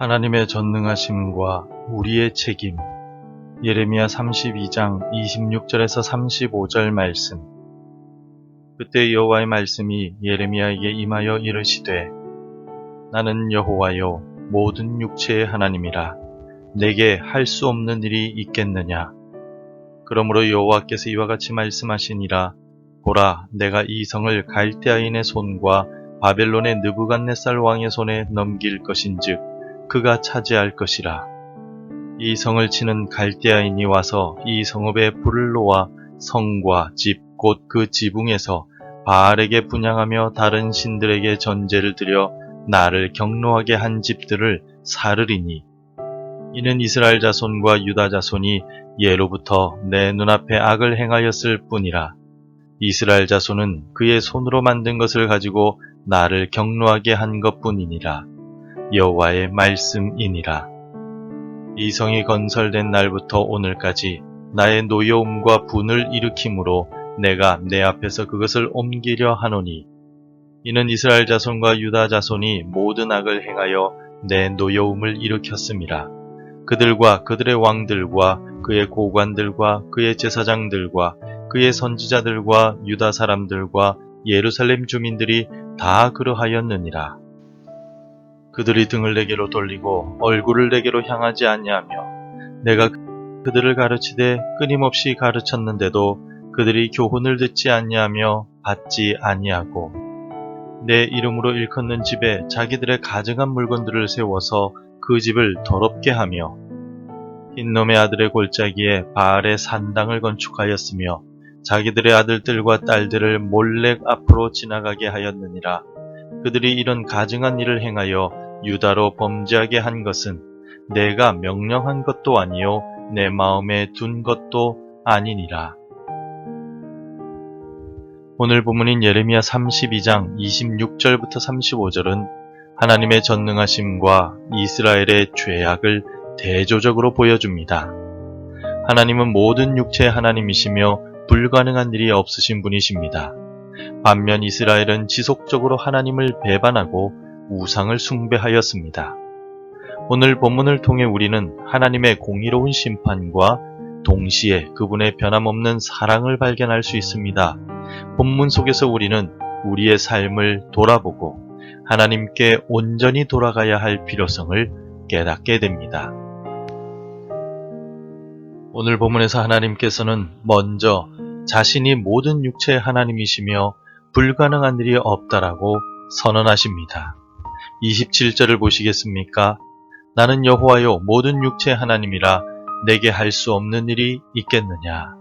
하나님의 전능하심과 우리의 책임. 예레미야 32장 26절에서 35절 말씀. 그때 여호와의 말씀이 예레미야에게 임하여 이르시되 나는 여호와요 모든 육체의 하나님이라. 내게 할 수 없는 일이 있겠느냐? 그러므로 여호와께서 이와 같이 말씀하시니라. 보라 내가 이 성을 갈대아인의 손과 바벨론의 느부갓네살 왕의 손에 넘길 것인즉 그가 차지할 것이라. 이 성을 치는 갈대아인이 와서 이 성읍에 불을 놓아 성과 집 곧 그 지붕에서 바알에게 분양하며 다른 신들에게 전제를 드려 나를 경노하게 한 집들을 사르리니. 이는 이스라엘 자손과 유다 자손이 예로부터 내 눈앞에 악을 행하였을 뿐이라. 이스라엘 자손은 그의 손으로 만든 것을 가지고 나를 경노하게 한 것뿐이니라 여호와의 말씀이니라 이 성이 건설된 날부터 오늘까지 나의 노여움과 분을 일으키므로 내가 내 앞에서 그것을 옮기려 하노니 이는 이스라엘 자손과 유다 자손이 모든 악을 행하여 내 노여움을 일으켰음이라 그들과 그들의 왕들과 그의 고관들과 그의 제사장들과 그의 선지자들과 유다 사람들과 예루살렘 주민들이 다 그러하였느니라. 그들이 등을 내게로 돌리고 얼굴을 내게로 향하지 아니하며 내가 그들을 가르치되 끊임없이 가르쳤는데도 그들이 교훈을 듣지 아니하며 받지 아니하고 내 이름으로 일컫는 집에 자기들의 가증한 물건들을 세워서 그 집을 더럽게 하며 흰놈의 아들의 골짜기에 바알의 산당을 건축하였으며 자기들의 아들들과 딸들을 몰렉 앞으로 지나가게 하였느니라. 그들이 이런 가증한 일을 행하여 유다로 범죄하게 한 것은 내가 명령한 것도 아니요 내 마음에 둔 것도 아니니라. 오늘 본문인 예레미야 32장 26절부터 35절은 하나님의 전능하심과 이스라엘의 죄악을 대조적으로 보여줍니다. 하나님은 모든 육체의 하나님이시며 불가능한 일이 없으신 분이십니다. 반면 이스라엘은 지속적으로 하나님을 배반하고 우상을 숭배하였습니다. 오늘 본문을 통해 우리는 하나님의 공의로운 심판과 동시에 그분의 변함없는 사랑을 발견할 수 있습니다. 본문 속에서 우리는 우리의 삶을 돌아보고 하나님께 온전히 돌아가야 할 필요성을 깨닫게 됩니다. 오늘 본문에서 하나님께서는 먼저 자신이 모든 육체의 하나님이시며 불가능한 일이 없다라고 선언하십니다. 27절을 보시겠습니까? 나는 여호와요 모든 육체의 하나님이라 내게 할 수 없는 일이 있겠느냐?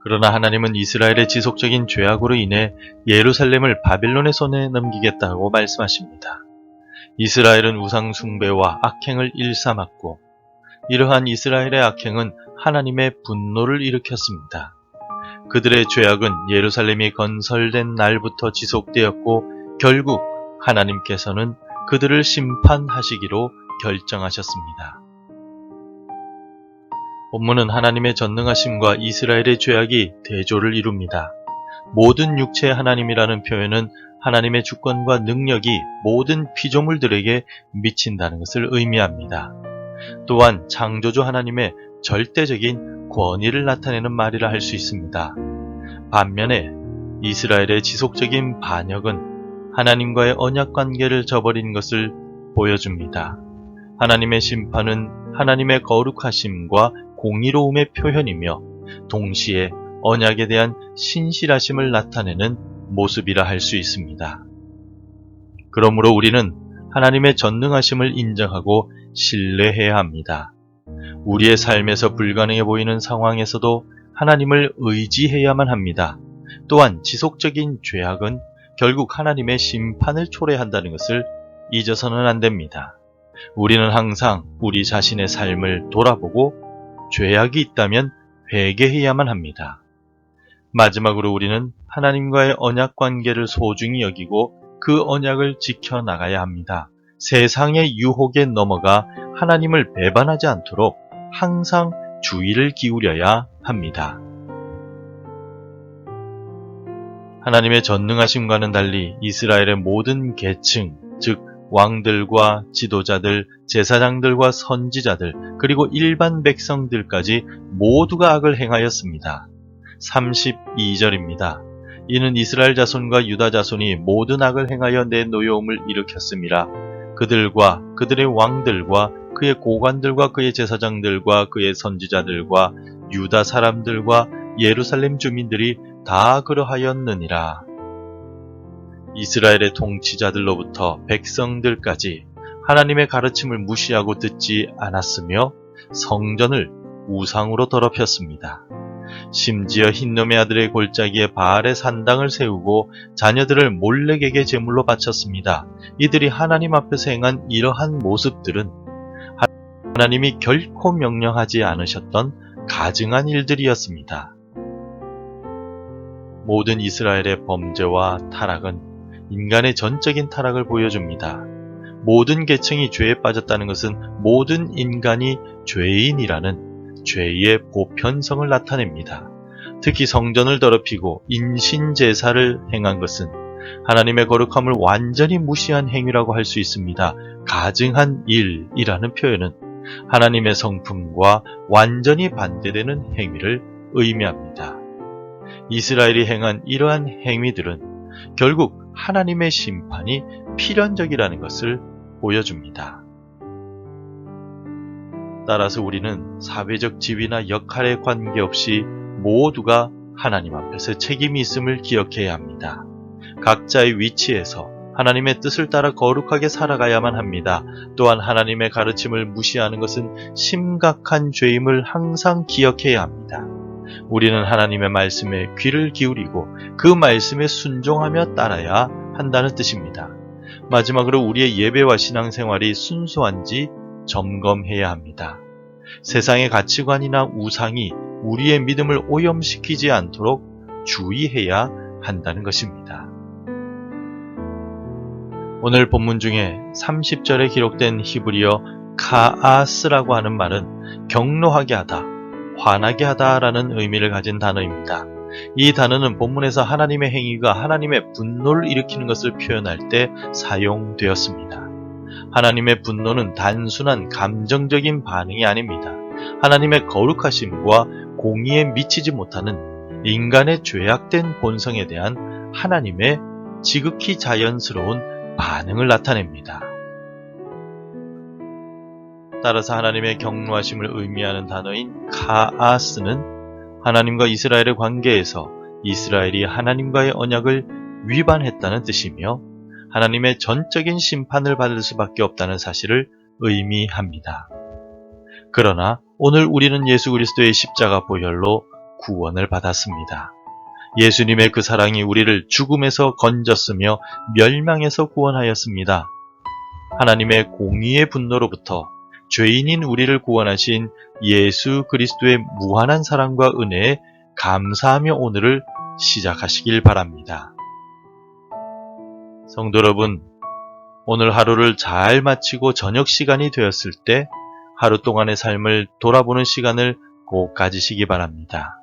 그러나 하나님은 이스라엘의 지속적인 죄악으로 인해 예루살렘을 바빌론의 손에 넘기겠다고 말씀하십니다. 이스라엘은 우상숭배와 악행을 일삼았고 이러한 이스라엘의 악행은 하나님의 분노를 일으켰습니다. 그들의 죄악은 예루살렘이 건설된 날부터 지속되었고 결국 하나님께서는 그들을 심판하시기로 결정하셨습니다. 본문은 하나님의 전능하심과 이스라엘의 죄악이 대조를 이룹니다. 모든 육체의 하나님이라는 표현은 하나님의 주권과 능력이 모든 피조물들에게 미친다는 것을 의미합니다. 또한 창조주 하나님의 절대적인 권위를 나타내는 말이라 할 수 있습니다. 반면에 이스라엘의 지속적인 반역은 하나님과의 언약 관계를 저버린 것을 보여줍니다. 하나님의 심판은 하나님의 거룩하심과 공의로움의 표현이며 동시에 언약에 대한 신실하심을 나타내는 모습이라 할 수 있습니다. 그러므로 우리는 하나님의 전능하심을 인정하고 신뢰해야 합니다. 우리의 삶에서 불가능해 보이는 상황에서도 하나님을 의지해야만 합니다. 또한 지속적인 죄악은 결국 하나님의 심판을 초래한다는 것을 잊어서는 안 됩니다. 우리는 항상 우리 자신의 삶을 돌아보고 죄악이 있다면 회개해야만 합니다. 마지막으로 우리는 하나님과의 언약 관계를 소중히 여기고 그 언약을 지켜나가야 합니다. 세상의 유혹에 넘어가 하나님을 배반하지 않도록 항상 주의를 기울여야 합니다. 하나님의 전능하심과는 달리 이스라엘의 모든 계층, 즉 왕들과 지도자들, 제사장들과 선지자들, 그리고 일반 백성들까지 모두가 악을 행하였습니다. 32절입니다. 이는 이스라엘 자손과 유다 자손이 모든 악을 행하여 내 노여움을 일으켰음이라. 그들과 그들의 왕들과 그의 고관들과 그의 제사장들과 그의 선지자들과 유다 사람들과 예루살렘 주민들이 다 그러하였느니라. 이스라엘의 통치자들로부터 백성들까지 하나님의 가르침을 무시하고 듣지 않았으며 성전을 우상으로 더럽혔습니다. 심지어 흰놈의 아들의 골짜기에 바알의 산당을 세우고 자녀들을 몰래에게 제물로 바쳤습니다. 이들이 하나님 앞에서 행한 이러한 모습들은 하나님이 결코 명령하지 않으셨던 가증한 일들이었습니다. 모든 이스라엘의 범죄와 타락은 인간의 전적인 타락을 보여줍니다. 모든 계층이 죄에 빠졌다는 것은 모든 인간이 죄인이라는 죄의 보편성을 나타냅니다. 특히 성전을 더럽히고 인신제사를 행한 것은 하나님의 거룩함을 완전히 무시한 행위라고 할 수 있습니다. 가증한 일이라는 표현은 하나님의 성품과 완전히 반대되는 행위를 의미합니다. 이스라엘이 행한 이러한 행위들은 결국 하나님의 심판이 필연적이라는 것을 보여줍니다. 따라서 우리는 사회적 지위나 역할에 관계없이 모두가 하나님 앞에서 책임이 있음을 기억해야 합니다. 각자의 위치에서 하나님의 뜻을 따라 거룩하게 살아가야만 합니다. 또한 하나님의 가르침을 무시하는 것은 심각한 죄임을 항상 기억해야 합니다. 우리는 하나님의 말씀에 귀를 기울이고 그 말씀에 순종하며 따라야 한다는 뜻입니다. 마지막으로 우리의 예배와 신앙생활이 순수한지 점검해야 합니다. 세상의 가치관이나 우상이 우리의 믿음을 오염시키지 않도록 주의해야 한다는 것입니다. 오늘 본문 중에 30절에 기록된 히브리어 카아스라고 하는 말은 경로하게 하다, 화나게 하다라는 의미를 가진 단어입니다. 이 단어는 본문에서 하나님의 행위가 하나님의 분노를 일으키는 것을 표현할 때 사용되었습니다. 하나님의 분노는 단순한 감정적인 반응이 아닙니다. 하나님의 거룩하심과 공의에 미치지 못하는 인간의 죄악된 본성에 대한 하나님의 지극히 자연스러운 반응을 나타냅니다. 따라서 하나님의 경노하심을 의미하는 단어인 카아스는 하나님과 이스라엘의 관계에서 이스라엘이 하나님과의 언약을 위반했다는 뜻이며 하나님의 전적인 심판을 받을 수밖에 없다는 사실을 의미합니다. 그러나 오늘 우리는 예수 그리스도의 십자가 보혈로 구원을 받았습니다. 예수님의 그 사랑이 우리를 죽음에서 건졌으며 멸망에서 구원하였습니다. 하나님의 공의의 분노로부터 죄인인 우리를 구원하신 예수 그리스도의 무한한 사랑과 은혜에 감사하며 오늘을 시작하시길 바랍니다. 성도 여러분, 오늘 하루를 잘 마치고 저녁 시간이 되었을 때 하루 동안의 삶을 돌아보는 시간을 꼭 가지시기 바랍니다.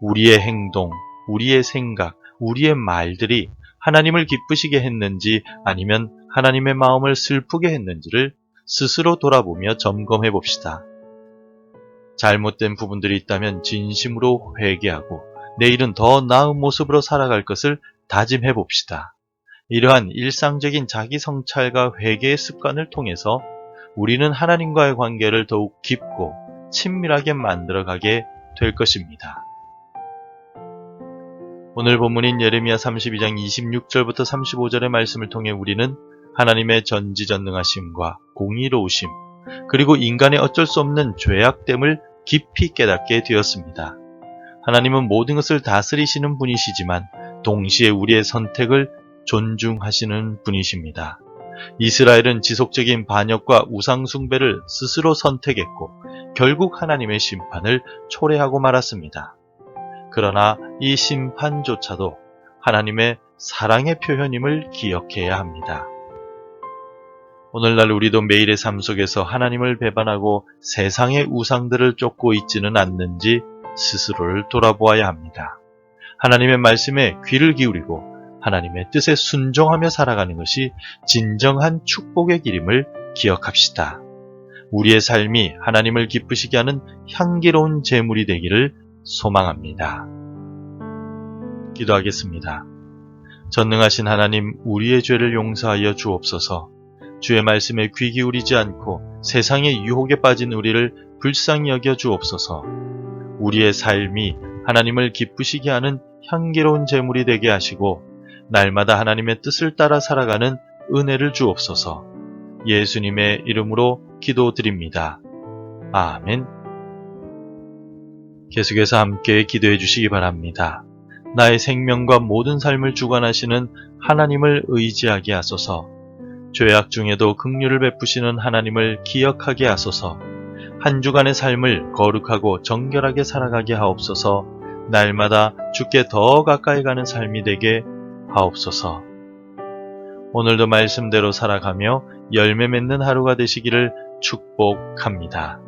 우리의 행동, 우리의 생각, 우리의 말들이 하나님을 기쁘시게 했는지 아니면 하나님의 마음을 슬프게 했는지를 스스로 돌아보며 점검해 봅시다. 잘못된 부분들이 있다면 진심으로 회개하고 내일은 더 나은 모습으로 살아갈 것을 다짐해 봅시다. 이러한 일상적인 자기 성찰과 회개의 습관을 통해서 우리는 하나님과의 관계를 더욱 깊고 친밀하게 만들어가게 될 것입니다. 오늘 본문인 예레미야 32장 26절부터 35절의 말씀을 통해 우리는 하나님의 전지전능하심과 공의로우심, 그리고 인간의 어쩔 수 없는 죄악됨을 깊이 깨닫게 되었습니다. 하나님은 모든 것을 다스리시는 분이시지만 동시에 우리의 선택을 존중하시는 분이십니다. 이스라엘은 지속적인 반역과 우상숭배를 스스로 선택했고 결국 하나님의 심판을 초래하고 말았습니다. 그러나 이 심판조차도 하나님의 사랑의 표현임을 기억해야 합니다. 오늘날 우리도 매일의 삶 속에서 하나님을 배반하고 세상의 우상들을 쫓고 있지는 않는지 스스로를 돌아보아야 합니다. 하나님의 말씀에 귀를 기울이고 하나님의 뜻에 순종하며 살아가는 것이 진정한 축복의 길임을 기억합시다. 우리의 삶이 하나님을 기쁘시게 하는 향기로운 제물이 되기를 소망합니다. 기도하겠습니다. 전능하신 하나님, 우리의 죄를 용서하여 주옵소서. 주의 말씀에 귀 기울이지 않고 세상의 유혹에 빠진 우리를 불쌍히 여겨 주옵소서. 우리의 삶이 하나님을 기쁘시게 하는 향기로운 제물이 되게 하시고 날마다 하나님의 뜻을 따라 살아가는 은혜를 주옵소서. 예수님의 이름으로 기도드립니다. 아멘. 계속해서 함께 기도해 주시기 바랍니다. 나의 생명과 모든 삶을 주관하시는 하나님을 의지하게 하소서. 죄악 중에도 긍휼을 베푸시는 하나님을 기억하게 하소서. 한 주간의 삶을 거룩하고 정결하게 살아가게 하옵소서. 날마다 주께 더 가까이 가는 삶이 되게 하옵소서. 오늘도 말씀대로 살아가며 열매 맺는 하루가 되시기를 축복합니다.